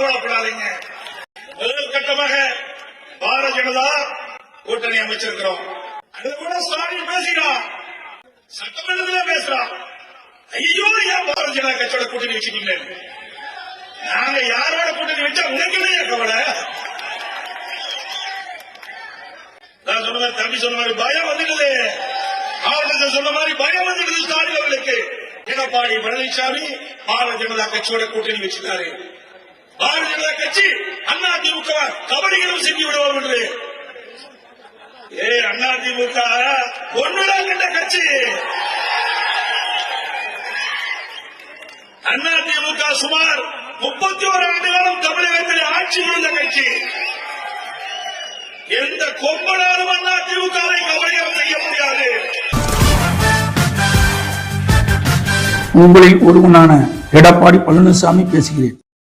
கவலைப்படாதீங்க. முதல் கட்டமாக பாரதிய ஜனதா கூட்டணி அமைச்சிருக்கிறோம். அது கூட ஸ்டாலின் பேசுகிறான் சட்டமன்றத்தில் பேசுறான் ஐயோ ஏன் பாரதிய ஜனதா கட்சியோட கூட்டணி வச்சுக்கீங்க? நாங்க யாரோட கூட்டணி வச்சா உனக்குள்ளே கவலை? நான் சொன்ன தம்பி சொன்ன மாதிரி பயம் வந்துடுது. மாவட்டத்தை சொன்ன மாதிரி பயம் வந்துடுது ஸ்டாலின் அவர்களுக்கு. எடப்பாடி பழனிசாமி பாரதிய ஜனதா கட்சியோட கூட்டணி வச்சுட்டாரு. பாரதிய ஜனதா கட்சி அண்ணா திமுக கபடிகளும் செஞ்சு விடுவோம் என்று. ஏ அண்ணா திமுக ஒன்றுதான் கண்ட கட்சி. அண்ணா திமுக சுமார் முப்பத்தி ஒரு ஆண்டுகளும் தமிழகத்தில் ஆட்சி புரிந்த கட்சி. எந்த கொம்பனாலும் அண்ணா திமுகவை கபடியம் செய்ய முடியாது. உங்களில் ஒருவனான எடப்பாடி பழனிசாமி பேசுகிறேன்.